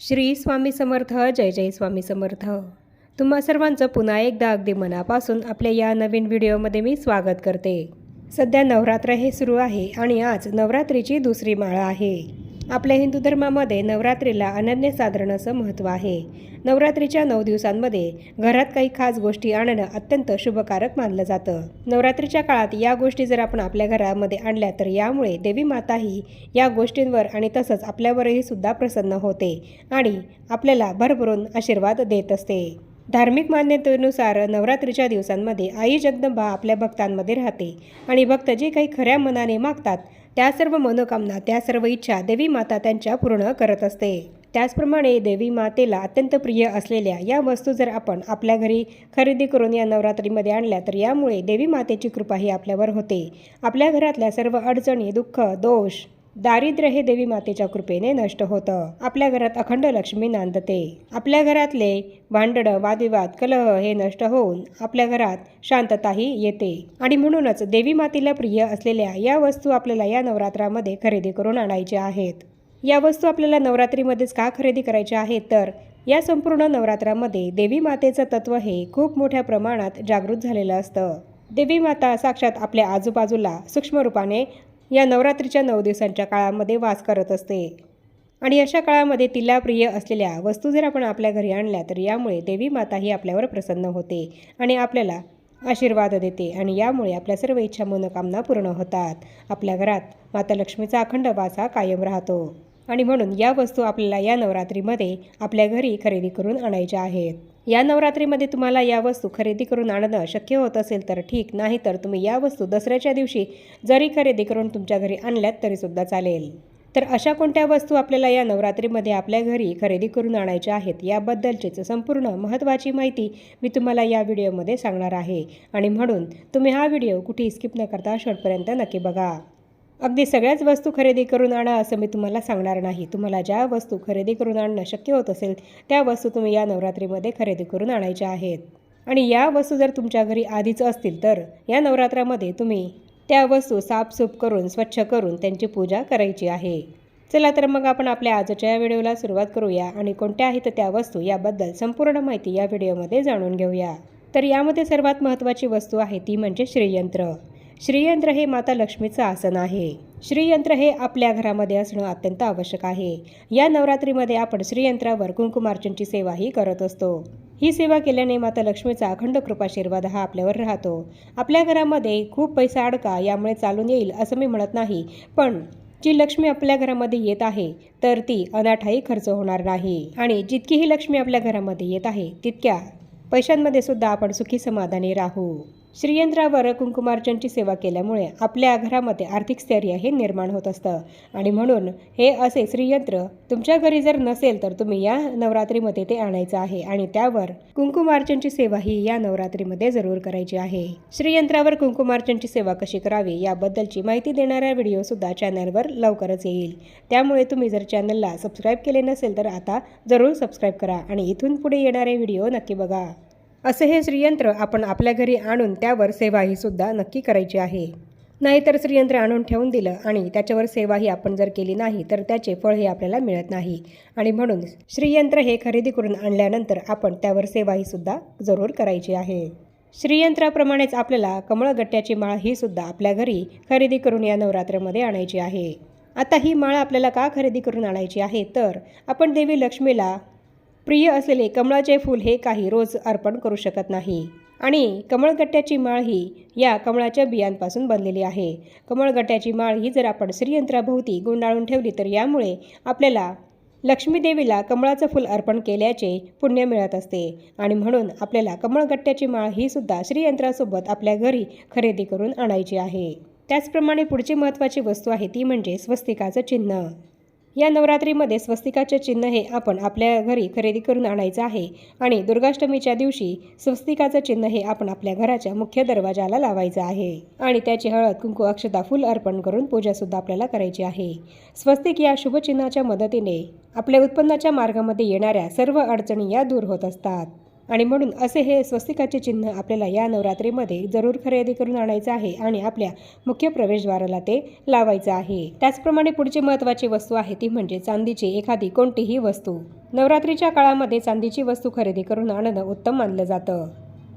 श्री स्वामी समर्थ जय जय स्वामी समर्थ. तुम्हा सर्वांचं पुन्हा एकदा अगदी मनापासून आपल्या या नवीन व्हिडिओमध्ये मी स्वागत करते. सध्या नवरात्र हे सुरू आहे आणि आज नवरात्रीची दुसरी माळा आहे. आपल्या हिंदू धर्मामध्ये नवरात्रीला अनन्यसाधारण असं महत्त्व आहे. नवरात्रीच्या नऊ दिवसांमध्ये घरात काही खास गोष्टी आणणं अत्यंत शुभकारक मानलं जातं. नवरात्रीच्या काळात या गोष्टी जर आपण आपल्या घरामध्ये आणल्या तर यामुळे देवी माताही या गोष्टींवर आणि तसंच आपल्यावरही सुद्धा प्रसन्न होते आणि आपल्याला भरभरून आशीर्वाद देत असते. धार्मिक मान्यतेनुसार नवरात्रीच्या दिवसांमध्ये आई जगदंबा आपल्या भक्तांमध्ये राहते आणि भक्त जे काही खऱ्या मनाने मागतात त्या सर्व मनोकामना त्या सर्व इच्छा देवी माता त्यांच्या पूर्ण करत असते. त्याचप्रमाणे देवी मातेला अत्यंत प्रिय असलेल्या या वस्तू जर आपण आपल्या घरी खरेदी करून या नवरात्रीमध्ये आणल्या तर यामुळे देवी मातेची कृपाही आपल्यावर होते. आपल्या घरातल्या सर्व अडचणी दुःख दोष दारिद्र्य हे देवी मातेच्या कृपेने नष्ट होतं. आपल्या घरात अखंड लक्ष्मी नांदते. आपल्या घरातले भांडणं वादविवाद कलह हे नष्ट होऊन आपल्या घरात शांतताही येते. आणि म्हणूनच देवी मातेला प्रिय असलेल्या या वस्तू आपल्याला या नवरात्रामध्ये खरेदी करून आणायच्या आहेत. या वस्तू आपल्याला नवरात्रीमध्येच का खरेदी करायच्या आहेत? तर या संपूर्ण नवरात्रामध्ये देवी मातेचं तत्व हे खूप मोठ्या प्रमाणात जागृत झालेलं असतं. देवी माता साक्षात आपल्या आजूबाजूला सूक्ष्म रूपाने या नवरात्रीच्या नऊ दिवसांच्या काळामध्ये वास करत असते. आणि अशा काळामध्ये तिला प्रिय असलेल्या वस्तू जर आपण आपल्या घरी आणल्या तर यामुळे देवी माता ही आपल्यावर प्रसन्न होते आणि आपल्याला आशीर्वाद देते आणि यामुळे आपल्या सर्व इच्छा मनोकामना पूर्ण होतात. आपल्या घरात माता लक्ष्मीचा अखंड वास हा कायम राहतो. आणि म्हणून या वस्तू आपल्याला या नवरात्रीमध्ये आपल्या घरी खरेदी करून आणायच्या आहेत. या नवरात्रीमध्ये तुम्हाला या वस्तू खरेदी करून आणणं शक्य होत असेल तर ठीक. नाही तर तुम्ही या वस्तू दसऱ्याच्या दिवशी जरी खरेदी करून तुमच्या घरी आणल्यात तरीसुद्धा चालेल. तर अशा कोणत्या वस्तू आपल्याला या नवरात्रीमध्ये आपल्या घरी खरेदी करून आणायच्या आहेत याबद्दलचीच संपूर्ण महत्त्वाची माहिती मी तुम्हाला या व्हिडिओमध्ये सांगणार आहे. आणि म्हणून तुम्ही हा व्हिडिओ कुठेही स्किप न करता शेवटपर्यंत नक्की बघा. अगदी सगळ्याच वस्तू खरेदी करून आणा असं मी तुम्हाला सांगणार नाही. तुम्हाला ज्या वस्तू खरेदी करून आणणं शक्य होत असेल त्या वस्तू तुम्ही या नवरात्रीमध्ये खरेदी करून आणायच्या आहेत. आणि या वस्तू जर तुमच्या घरी आधीच असतील तर या नवरात्रामध्ये तुम्ही त्या वस्तू साफसूफ करून स्वच्छ करून त्यांची पूजा करायची आहे. चला तर मग आपण आपल्या आजच्या या व्हिडिओला सुरुवात करूया आणि कोणत्या आहेत त्या वस्तू याबद्दल संपूर्ण माहिती या व्हिडिओमध्ये जाणून घेऊया. तर यामध्ये सर्वात महत्त्वाची वस्तू आहे ती म्हणजे श्रीयंत्र. श्रीयंत्र हे माता लक्ष्मीचं आसन आहे. श्रीयंत्र हे आपल्या घरामध्ये असणं अत्यंत आवश्यक आहे. या नवरात्रीमध्ये आपण श्रीयंत्रावर कुंकुमार्चनची सेवाही करत असतो. ही सेवा केल्याने माता लक्ष्मीचा अखंड कृपाशीर्वाद हा आपल्यावर राहतो. आपल्या घरामध्ये खूप पैसा अडका यामुळे चालून येईल असं मी म्हणत नाही. पण जी लक्ष्मी आपल्या घरामध्ये येत आहे तर ती अनाठाही खर्च होणार नाही. आणि जितकी ही लक्ष्मी आपल्या घरामध्ये येत आहे तितक्या पैशांमध्ये सुद्धा आपण सुखी समाधानी राहू. श्रीयंत्रावर कुंकुमार्चनची सेवा केल्यामुळे आपल्या घरामध्ये आर्थिक स्थैर्य हे निर्माण होत असतं. आणि म्हणून हे असे श्रीयंत्र तुमच्या घरी जर नसेल तर तुम्ही या नवरात्रीमध्ये ते आणायचं आहे आणि त्यावर कुंकुमार्चनची सेवा ही या नवरात्रीमध्ये जरूर करायची आहे. श्रीयंत्रावर कुंकुमार्चनची सेवा कशी करावी याबद्दलची माहिती देणारा व्हिडिओ सुद्धा चॅनलवर लवकरच येईल. त्यामुळे तुम्ही जर चॅनलला सबस्क्राईब केले नसेल तर आता जरूर सबस्क्राईब करा आणि इथून पुढे येणारे व्हिडिओ नक्की बघा. असे हे श्रीयंत्र आपण आपल्या घरी आणून त्यावर सेवाही सुद्धा नक्की करायची आहे. नाहीतर श्रीयंत्र आणून ठेवून दिलं आणि त्याच्यावर सेवाही आपण जर केली नाही तर त्याचे फळ हे आपल्याला मिळत नाही. आणि म्हणून श्रीयंत्र हे खरेदी करून आणल्यानंतर आपण त्यावर सेवाही सुद्धा जरूर करायची आहे. श्रीयंत्राप्रमाणेच आपल्याला कमळगट्ट्याची माळ ही सुद्धा आपल्या घरी खरेदी करून या नवरात्रामध्ये आणायची आहे. आता ही माळ आपल्याला का खरेदी करून आणायची आहे? तर आपण देवी लक्ष्मीला प्रिय असलेले कमळाचे फूल हे काही रोज अर्पण करू शकत नाही. आणि कमळगट्ट्याची माळ ही या कमळाच्या बियांपासून बनलेली आहे. कमळगट्ट्याची माळ ही जर आपण श्रीयंत्राभोवती गुंडाळून ठेवली तर यामुळे आपल्याला लक्ष्मीदेवीला कमळाचं फूल अर्पण केल्याचे पुण्य मिळत असते. आणि म्हणून आपल्याला कमळगट्ट्याची माळ ही सुद्धा श्रीयंत्रासोबत आपल्या घरी खरेदी करून आणायची आहे. त्याचप्रमाणे पुढची महत्त्वाची वस्तू आहे ती म्हणजे स्वस्तिकाचं चिन्ह. या नवरात्रीमध्ये स्वस्तिकाचे चिन्ह हे आपण आपल्या घरी खरेदी करून आणायचं आहे. आणि दुर्गाष्टमीच्या दिवशी स्वस्तिकाचं चिन्ह हे आपण आपल्या घराच्या मुख्य दरवाजाला लावायचं आहे. आणि त्याची हळद कुंकू अक्षता फुल अर्पण करून पूजासुद्धा आपल्याला करायची आहे. स्वस्तिक या शुभचिन्हाच्या मदतीने आपल्या उत्पन्नाच्या मार्गामध्ये येणाऱ्या सर्व अडचणी या दूर होत असतात. आणि म्हणून असे हे स्वस्तिकाचे चिन्ह आपल्याला या नवरात्रीमध्ये जरूर खरेदी करून आणायचं आहे आणि आपल्या मुख्य प्रवेशद्वाराला ते लावायचं आहे. त्याचप्रमाणे पुढची महत्त्वाची वस्तू आहे ती म्हणजे चांदीची एखादी कोणतीही वस्तू. नवरात्रीच्या काळामध्ये चांदीची वस्तू खरेदी करून आणणं उत्तम मानलं जातं.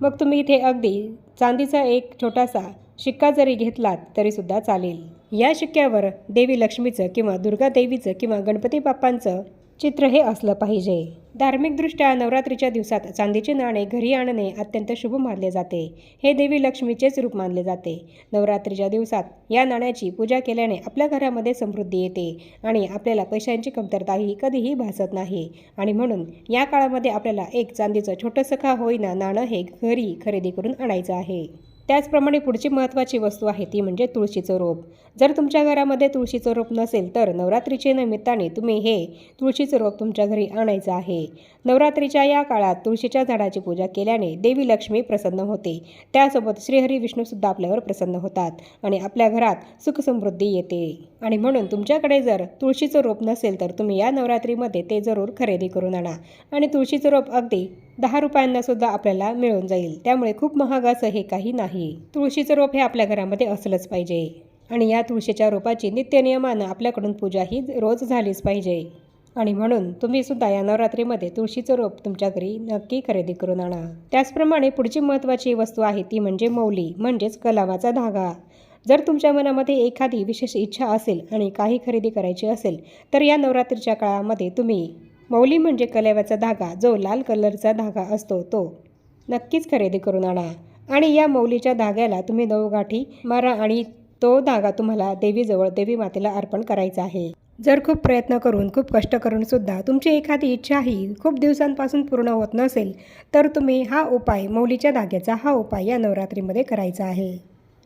मग तुम्ही इथे अगदी चांदीचा एक छोटासा शिक्का जरी घेतलात तरीसुद्धा चालेल. या शिक्क्यावर देवी लक्ष्मीचं किंवा दुर्गा देवीचं किंवा गणपती बाप्पांचं चित्र हे असलं पाहिजे. धार्मिकदृष्ट्या नवरात्रीच्या दिवसात चांदीचे नाणे घरी आणणे अत्यंत शुभ मानले जाते. हे देवी लक्ष्मीचेच रूप मानले जाते. नवरात्रीच्या दिवसात या नाण्याची पूजा केल्याने आपल्या घरामध्ये समृद्धी येते आणि आपल्याला पैशांची कमतरताही कधीही भासत नाही. आणि म्हणून या काळामध्ये आपल्याला एक चांदीचं छोटंसं का होईना नाणं हे घरी खरेदी करून आणायचं आहे. त्याचप्रमाणे पुढची महत्त्वाची वस्तू आहे ती म्हणजे तुळशीचं रोप. जर तुमच्या घरामध्ये तुळशीचं रोप नसेल तर नवरात्रीच्या निमित्ताने तुम्ही हे तुळशीचं रोप तुमच्या घरी आणायचं आहे. नवरात्रीच्या या काळात तुळशीच्या झाडाची पूजा केल्याने देवी लक्ष्मी प्रसन्न होते. त्यासोबत श्रीहरी विष्णूसुद्धा आपल्यावर प्रसन्न होतात आणि आपल्या घरात सुखसमृद्धी येते. आणि म्हणून तुमच्याकडे जर तुळशीचं रोप नसेल तर तुम्ही या नवरात्रीमध्ये ते जरूर खरेदी करून आणा. आणि तुळशीचं रोप अगदी दहा रुपयांना सुद्धा आपल्याला मिळून जाईल. त्यामुळे खूप महाग असं हे काही नाही. तुळशीचं रोप हे आपल्या घरामध्ये असलंच पाहिजे. आणि या तुळशीच्या रोपाची नित्यनियमानं आपल्याकडून पूजा ही रोज झालीच पाहिजे. आणि म्हणून तुम्ही सुद्धा या नवरात्रीमध्ये तुळशीचं रोप तुमच्या घरी नक्की खरेदी करून आणा. त्याचप्रमाणे पुढची महत्त्वाची वस्तू आहे ती म्हणजे मौली म्हणजेच कलावाचा धागा. जर तुमच्या मनामध्ये एखादी विशेष इच्छा असेल आणि काही खरेदी करायची असेल तर या नवरात्रीच्या काळामध्ये तुम्ही मौली म्हणजे कलेवाचा धागा जो लाल कलरचा धागा असतो तो. नक्कीच खरेदी करून आणा. आणि या मौलीच्या धाग्याला तुम्ही नऊ गाठी मारा आणि तो धागा तुम्हाला देवीजवळ देवी मातेला अर्पण करायचा आहे. जर खूप प्रयत्न करून खूप कष्ट करून सुद्धा तुमची एखादी इच्छाही खूप दिवसांपासून पूर्ण होत नसेल तर तुम्ही हा उपाय मौलीच्या धाग्याचा हा उपाय या नवरात्रीमध्ये करायचा आहे.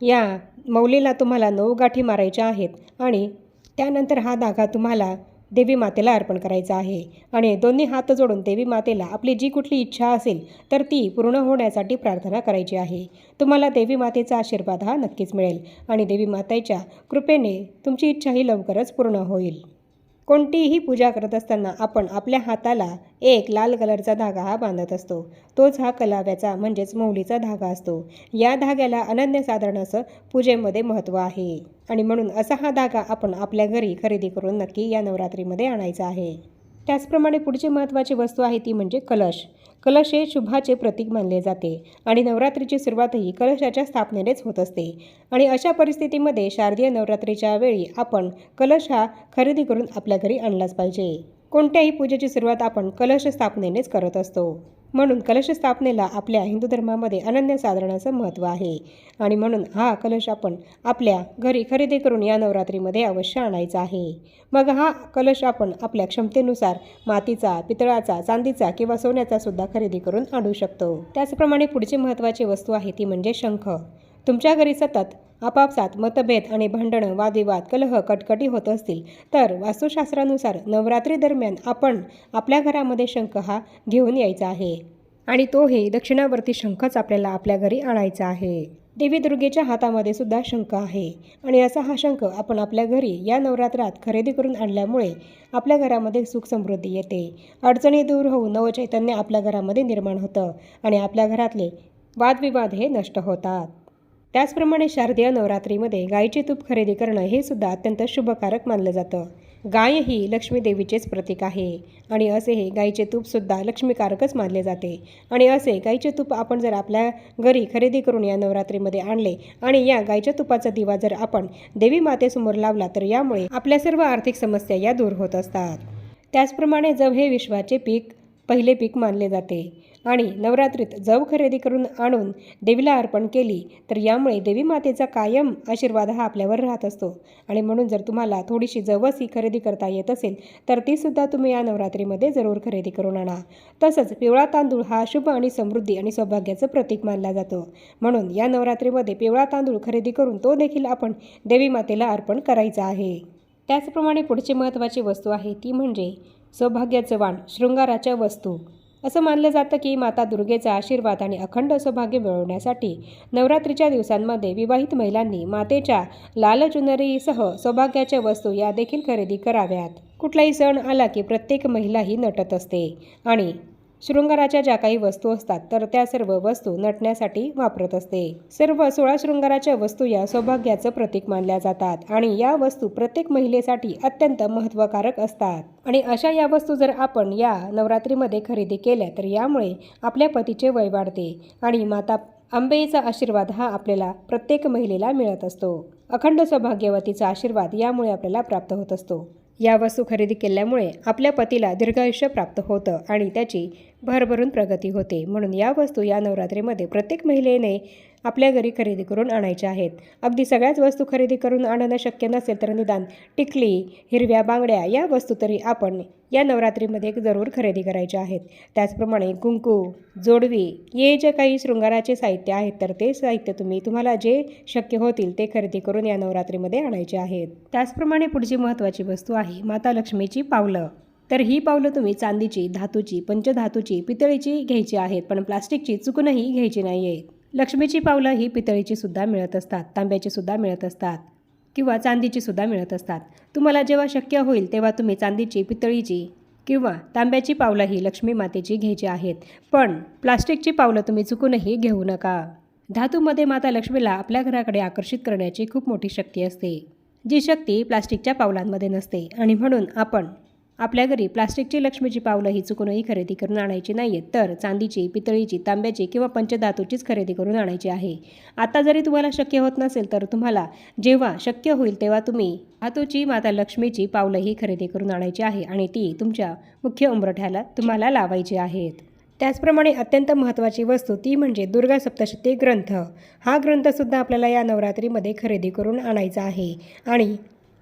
या मौलीला तुम्हाला नऊ गाठी मारायच्या आहेत आणि त्यानंतर हा धागा तुम्हाला देवी मातेला अर्पण करायचा आहे. आणि दोन्ही हात जोडून देवी मातेला आपली जी कुठली इच्छा असेल तर ती पूर्ण होण्यासाठी प्रार्थना करायची आहे. तुम्हाला देवी मातेचा आशीर्वाद हा नक्कीच मिळेल. आणि देवी मातेच्या कृपेने तुमची इच्छाही लवकरच पूर्ण होईल. कोणतीही पूजा करत असताना आपण आपल्या हाताला एक लाल कलरचा धागा हा बांधत असतो. तोच हा कलाव्याचा म्हणजेच मौलीचा धागा असतो. या धाग्याला अनन्यसाधारण असं पूजेमध्ये महत्त्व आहे. आणि म्हणून असा हा धागा आपण आपल्या घरी खरेदी करून नक्की या नवरात्रीमध्ये आणायचा आहे. त्याचप्रमाणे पुढची महत्त्वाची वस्तू आहे ती म्हणजे कलश. कलश हे शुभाचे प्रतीक मानले जाते आणि नवरात्रीची सुरुवातही कलशाच्या स्थापनेनेच होत असते. आणि अशा परिस्थितीमध्ये शारदीय नवरात्रीच्या वेळी आपण कलश हा खरेदी करून आपल्या घरी आणलाच पाहिजे. कोणत्याही पूजेची सुरुवात आपण कलश स्थापनेनेच करत असतो. म्हणून कलश स्थापनेला आपल्या हिंदू धर्मामध्ये अनन्यसाधारणाचं महत्त्व आहे. आणि म्हणून हा कलश आपण आपल्या घरी खरेदी करून या नवरात्रीमध्ये अवश्य आणायचा आहे. मग हा कलश आपण आपल्या क्षमतेनुसार मातीचा पितळाचा चांदीचा किंवा सोन्याचा सुद्धा खरेदी करून आणू शकतो. त्याचप्रमाणे पुढची महत्त्वाची वस्तू आहे ती म्हणजे शंख. तुमच्या घरी सतत आपापसात मतभेद आणि भांडणं वादविवाद कलह कटकटी होत असतील तर वास्तुशास्त्रानुसार नवरात्री दरम्यान आपण आपल्या घरामध्ये शंख हा घेऊन यायचा आहे. आणि तोही दक्षिणावर्ती शंखच आपल्याला आपल्या घरी आणायचा आहे. देवी दुर्गेच्या हातामध्ये सुद्धा शंख आहे. आणि असा हा शंख आपण आपल्या घरी या नवरात्रात खरेदी करून आणल्यामुळे आपल्या घरामध्ये सुख समृद्धी येते. अडचणी दूर होऊन नवचैतन्य आपल्या घरामध्ये निर्माण होतं आणि आपल्या घरातले वादविवाद हे नष्ट होतात. त्याचप्रमाणे शारदीय नवरात्रीमध्ये गायीचे तूप खरेदी करणं हे सुद्धा अत्यंत शुभकारक मानलं जातं. गाय ही लक्ष्मी देवीचेच प्रतीक आहे आणि असे हे गाईचे तूपसुद्धा लक्ष्मीकारकच मानले जाते. आणि असे गाईचे तूप आपण जर आपल्या घरी खरेदी करून या नवरात्रीमध्ये आणले आणि या गाईच्या तुपाचा दिवा जर आपण देवी मातेसमोर लावला तर यामुळे आपल्या सर्व आर्थिक समस्या या दूर होत असतात. त्याचप्रमाणे जव हे विश्वाचे पीक पहिले पीक मानले जाते. आणि नवरात्रीत जव खरेदी करून आणून देवीला अर्पण केली तर यामुळे देवी मातेचा कायम आशीर्वाद हा आपल्यावर राहत असतो. आणि म्हणून जर तुम्हाला थोडीशी जवस ही खरेदी करता येत असेल तर तीसुद्धा तुम्ही या नवरात्रीमध्ये जरूर खरेदी करून आणा. तसंच पिवळा तांदूळ हा शुभ आणि समृद्धी आणि सौभाग्याचं प्रतीक मानला जातो. म्हणून या नवरात्रीमध्ये पिवळा तांदूळ खरेदी करून तो देखील आपण देवी मातेला अर्पण करायचा आहे. त्याचप्रमाणे पुढची महत्त्वाची वस्तू आहे ती म्हणजे सौभाग्याचं वाण शृंगाराच्या वस्तू. असं मानलं जातं की माता दुर्गेचा आशीर्वाद आणि अखंड सौभाग्य मिळवण्यासाठी नवरात्रीच्या दिवसांमध्ये विवाहित महिलांनी मातेच्या लाल चुनरीसह सौभाग्याच्या वस्तू या देखील खरेदी कराव्यात. कुठलाही सण आला की प्रत्येक महिला ही नटत असते. आणि शृंगाराच्या ज्या काही वस्तू असतात तर त्या सर्व वस्तू नटण्यासाठी वापरत असते. सर्व सोळा शृंगाराच्या वस्तू या सौभाग्याचं प्रतीक मानल्या जातात आणि या वस्तू प्रत्येक महिलेसाठी अत्यंत महत्त्वकारक असतात. आणि अशा या वस्तू जर आपण या नवरात्रीमध्ये खरेदी केल्या तर यामुळे आपल्या पतीचे वय वाढते आणि माता आंबेईचा आशीर्वाद हा आपल्याला प्रत्येक महिलेला मिळत असतो. अखंड सौभाग्यवतीचा आशीर्वाद यामुळे आपल्याला प्राप्त होत असतो. या वस्तू खरेदी केल्यामुळे आपल्या पतीला दीर्घायुष्य प्राप्त होतं आणि त्याची भरभरून प्रगती होते. म्हणून या वस्तू या नवरात्रीमध्ये प्रत्येक महिलेने आपल्या घरी खरेदी करून आणायच्या आहेत. अगदी सगळ्याच वस्तू खरेदी करून आणणं शक्य नसेल तर निदान टिकली हिरव्या बांगड्या या वस्तू तरी आपण या नवरात्रीमध्ये जरूर खरेदी करायच्या आहेत. त्याचप्रमाणे कुंकू जोडवी हे जे काही शृंगाराचे साहित्य आहेत तर ते साहित्य तुम्ही तुम्हाला जे शक्य होतील ते खरेदी करून या नवरात्रीमध्ये आणायचे आहेत. त्याचप्रमाणे पुढची महत्त्वाची वस्तू आहे माता लक्ष्मीची पावलं. तर ही पावलं तुम्ही चांदीची धातूची पंचधातूची पितळीची घ्यायची आहेत पण प्लास्टिकची चुकूनही घ्यायची नाही आहेत लक्ष्मीची पावलं ही पितळीची सुद्धा मिळत असतात तांब्याची सुद्धा मिळत असतात. किंवा चांदीची सुद्धा मिळत असतात. तुम्हाला जेव्हा शक्य होईल तेव्हा तुम्ही चांदीची पितळीची किंवा तांब्याची पावलं ही लक्ष्मी मातेची घ्यायची आहेत. पण प्लास्टिकची पावलं तुम्ही चुकूनही घेऊ नका. धातूमध्ये माता लक्ष्मीला आपल्या घराकडे आकर्षित करण्याची खूप मोठी शक्ती असते. जी शक्ती प्लास्टिकच्या पावलांमध्ये नसते आणि म्हणून आपण आपल्या घरी प्लास्टिकची लक्ष्मीची पावलं ही चुकूनही खरेदी करून आणायची नाही आहेत तर चांदीची पितळीची तांब्याची किंवा पंचधातूचीच खरेदी करून आणायची आहे. आता जरी तुम्हाला शक्य होत नसेल तर तुम्हाला जेव्हा शक्य होईल तेव्हा तुम्ही धातूची माता लक्ष्मीची पावलं ही खरेदी करून आणायची आहे आणि ती तुमच्या मुख्य उंबरठ्याला तुम्हाला लावायची आहेत. त्याचप्रमाणे अत्यंत महत्त्वाची वस्तू ती म्हणजे दुर्गा सप्तशती ग्रंथ. हा ग्रंथसुद्धा आपल्याला या नवरात्रीमध्ये खरेदी करून आणायचा आहे आणि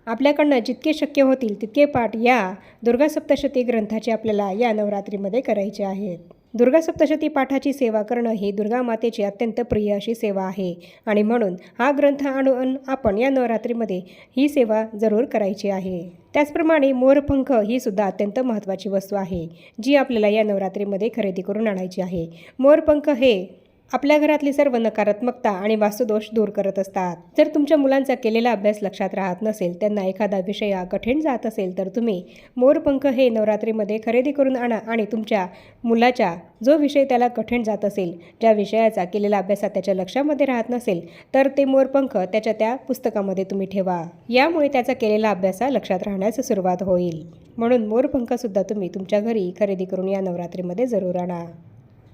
आपल्याकडनं जितके शक्य होतील तितके पाठ या दुर्गा सप्तशती ग्रंथाचे आपल्याला या नवरात्रीमध्ये करायचे आहेत. दुर्गा सप्तशती पाठाची सेवा करणं ही दुर्गा मातेची अत्यंत प्रिय अशी सेवा आहे आणि म्हणून हा ग्रंथ आणून आपण या नवरात्रीमध्ये ही सेवा जरूर करायची आहे. त्याचप्रमाणे मोरपंख ही सुद्धा अत्यंत महत्त्वाची वस्तू आहे जी आपल्याला या नवरात्रीमध्ये खरेदी करून आणायची आहे. मोरपंख हे आपल्या घरातली सर्व नकारात्मकता आणि वास्तुदोष दूर करत असतात. जर तुमच्या मुलांचा केलेला अभ्यास लक्षात राहत नसेल त्यांना एखादा विषय कठीण जात असेल तर तुम्ही मोरपंख हे नवरात्रीमध्ये खरेदी करून आणा आणि तुमच्या मुलाच्या जो विषय त्याला कठीण जात असेल ज्या विषयाचा केलेला अभ्यास त्याच्या लक्षामध्ये राहत नसेल तर ते मोरपंख त्याच्या त्या पुस्तकामध्ये तुम्ही ठेवा. यामुळे त्याचा केलेला अभ्यास लक्षात राहण्यास सुरुवात होईल. म्हणून मोरपंखसुद्धा तुम्ही तुमच्या घरी खरेदी करून या नवरात्रीमध्ये जरूर आणा.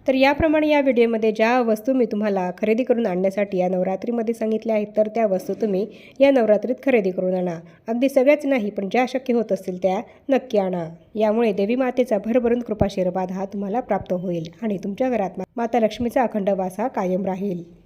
तर याप्रमाणे या व्हिडिओमध्ये ज्या वस्तू मी तुम्हाला खरेदी करून आणण्यासाठी या नवरात्रीमध्ये सांगितल्या आहेत तर त्या वस्तू तुम्ही या नवरात्रीत खरेदी करून आणा. अगदी सगळ्याच नाही पण ज्या शक्य होत असतील त्या नक्की आणा. यामुळे देवी मातेचा भरभरून कृपाशीर्वाद हा तुम्हाला प्राप्त होईल आणि तुमच्या घरात माता लक्ष्मीचा अखंड वास हा कायम राहील.